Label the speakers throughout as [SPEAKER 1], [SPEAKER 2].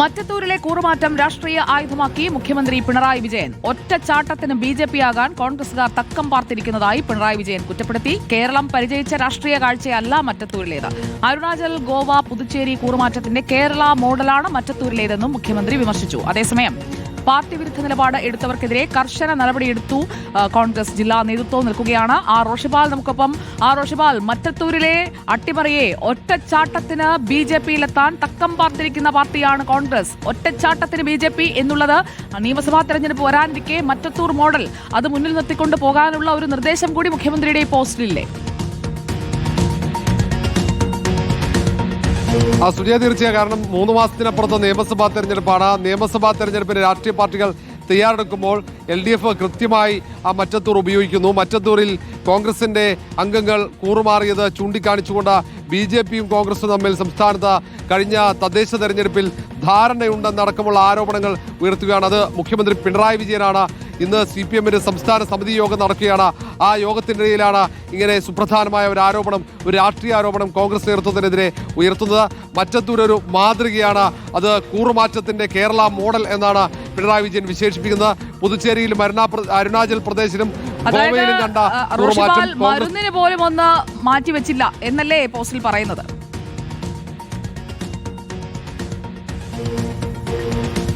[SPEAKER 1] മറ്റത്തൂരിലെ കൂറുമാറ്റം രാഷ്ട്രീയ ആയുധമാക്കി മുഖ്യമന്ത്രി പിണറായി വിജയൻ. ഒറ്റച്ചാട്ടത്തിന് ബി ജെ പി ആകാൻ കോൺഗ്രസുകാർ തക്കം പാർത്തിരിക്കുന്നതായി പിണറായി വിജയൻ കുറ്റപ്പെടുത്തി. കേരളം പരിചയിച്ച രാഷ്ട്രീയ കാഴ്ചയല്ല മറ്റത്തൂരിലേത്. അരുണാചൽ ഗോവ പുതുച്ചേരി കൂറുമാറ്റത്തിന്റെ കേരള മോഡലാണ് മറ്റത്തൂരിലേതെന്നും മുഖ്യമന്ത്രി വിമർശിച്ചു. അതേസമയം പാർട്ടി വിരുദ്ധ നിലപാട് എടുത്തവർക്കെതിരെ കർശന നടപടിയെടുത്തു കോൺഗ്രസ് ജില്ലാ നേതൃത്വം നിൽക്കുകയാണ്. ആർ റോഷിപാൽ നമുക്കൊപ്പം. ആർ റോഷിപാൽ മറ്റത്തൂരിലെ അട്ടിമറിയെ ഒറ്റച്ചാട്ടത്തിന് ബി ജെ പിയിലെത്താൻ തക്കം പാർത്തിരിക്കുന്ന പാർട്ടിയാണ് കോൺഗ്രസ്. ഒറ്റച്ചാട്ടത്തിന് ബി ജെ പി എന്നുള്ളത് നിയമസഭാ തെരഞ്ഞെടുപ്പ് വരാനിരിക്കെ മറ്റത്തൂർ മോഡൽ അത് മുന്നിൽ നിർത്തിക്കൊണ്ട് പോകാനുള്ള ഒരു നിർദ്ദേശം കൂടി മുഖ്യമന്ത്രിയുടെ ഈ പോസ്റ്റിലില്ലേ?
[SPEAKER 2] സുജയ തീർച്ചയായും കാരണം മൂന്ന് മാസത്തിനപ്പുറത്ത് നിയമസഭാ തെരഞ്ഞെടുപ്പാണ്. നിയമസഭാ തെരഞ്ഞെടുപ്പിന് രാഷ്ട്രീയ പാർട്ടികൾ തയ്യാറെടുക്കുമ്പോൾ എൽ ഡി എഫ് കൃത്യമായി ആ മറ്റത്തൂർ ഉപയോഗിക്കുന്നു. മറ്റത്തൂരിൽ കോൺഗ്രസിന്റെ അംഗങ്ങൾ കൂറുമാറിയത് ചൂണ്ടിക്കാണിച്ചുകൊണ്ട് ബി ജെ പിയും കോൺഗ്രസും തമ്മിൽ സംസ്ഥാനത്ത് കഴിഞ്ഞ തദ്ദേശ തെരഞ്ഞെടുപ്പിൽ ധാരണയുണ്ടെന്നടക്കമുള്ള ആരോപണങ്ങൾ ഉയർത്തുകയാണ്. അത് മുഖ്യമന്ത്രി പിണറായി വിജയനാണ് ഇന്ന് സി പി എമ്മിന്റെ സംസ്ഥാന സമിതി യോഗം നടക്കുകയാണ്. ആ യോഗത്തിനിടയിലാണ് ഇങ്ങനെ സുപ്രധാനമായ ഒരു ആരോപണം ഒരു രാഷ്ട്രീയ ആരോപണം കോൺഗ്രസ് നേതൃത്വത്തിനെതിരെ ഉയർത്തുന്നത്. മറ്റത്തൂരൊരു മാതൃകയാണ് അത് കൂറുമാറ്റത്തിന്റെ കേരള മോഡൽ എന്നാണ് പിണറായി വിജയൻ വിശേഷിപ്പിക്കുന്നത്. പുതുച്ചേരിയിൽ അരുണാ അരുണാചൽ പ്രദേശിലും ഗോവയിലും കണ്ട
[SPEAKER 1] മരുന്നിന് പോലും ഒന്ന് മാറ്റിവെച്ചില്ല എന്നല്ലേ പോസ്റ്റിൽ പറയുന്നത്.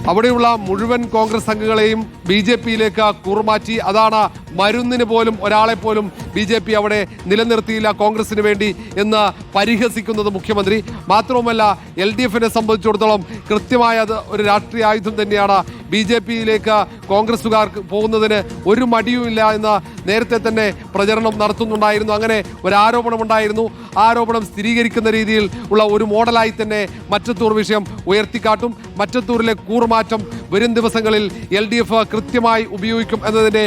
[SPEAKER 2] അവിടെയുള്ള മുഴുവൻ കോൺഗ്രസ് അംഗങ്ങളെയും ബി ജെ പിയിലേക്ക് കൂറുമാറ്റി. അതാണ് മരുന്നിന് പോലും ഒരാളെ പോലും ബി ജെ പി അവിടെ നിലനിർത്തിയില്ല കോൺഗ്രസിന് വേണ്ടി എന്ന് പരിഹസിക്കുന്നത് മുഖ്യമന്ത്രി. മാത്രവുമല്ല എൽ ഡി എഫിനെ സംബന്ധിച്ചിടത്തോളം കൃത്യമായ ഒരു രാഷ്ട്രീയ ആയുധം തന്നെയാണ് ബി ജെ പിയിലേക്ക് കോൺഗ്രസുകാർക്ക് പോകുന്നതിന് ഒരു മടിയുമില്ല എന്ന് നേരത്തെ തന്നെ പ്രചരണം നടത്തുന്നുണ്ടായിരുന്നു. അങ്ങനെ ഒരു ആരോപണമുണ്ടായിരുന്നു ആരോപണം സ്ഥിരീകരിക്കുന്ന രീതിയിൽ ഉള്ള ഒരു മോഡലായി തന്നെ മറ്റത്തൂർ വിഷയം ഉയർത്തിക്കാട്ടും. മറ്റത്തൂരിലെ കൂറുമാറ്റം വരും ദിവസങ്ങളിൽ എൽ ഡി എഫ് കൃത്യമായി ഉപയോഗിക്കും എന്നതിന്റെ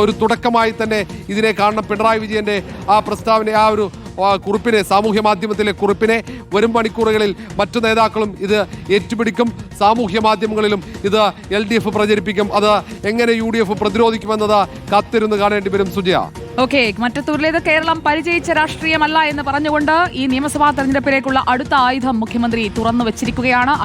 [SPEAKER 2] ഒരു തുടക്കമായി തന്നെ ഇതിനെ കാണണം. പിണറായി വിജയന്റെ ആ പ്രസ്താവന ആ ഒരു കുറിപ്പിനെ സാമൂഹ്യ മാധ്യമത്തിലെ കുറിപ്പിനെ വരും മണിക്കൂറുകളിൽ മറ്റു നേതാക്കളും ഇത് ഏറ്റുപിടിക്കും. സാമൂഹ്യ മാധ്യമങ്ങളിലും ഇത് എൽ ഡി എഫ് പ്രചരിപ്പിക്കും. അത് എങ്ങനെ യു ഡി എഫ് പ്രതിരോധിക്കുമെന്നത് കാത്തിരുന്ന് കാണേണ്ടി വരും സുജയ.
[SPEAKER 1] ഓക്കെ മറ്റത്തൂരിലേത് കേരളം പരിചയിച്ച രാഷ്ട്രീയമല്ല എന്ന് പറഞ്ഞുകൊണ്ട് ഈ നിയമസഭാ തെരഞ്ഞെടുപ്പിലേക്കുള്ള അടുത്ത ആയുധം മുഖ്യമന്ത്രി തുറന്നു വച്ചിരിക്കുകയാണ്.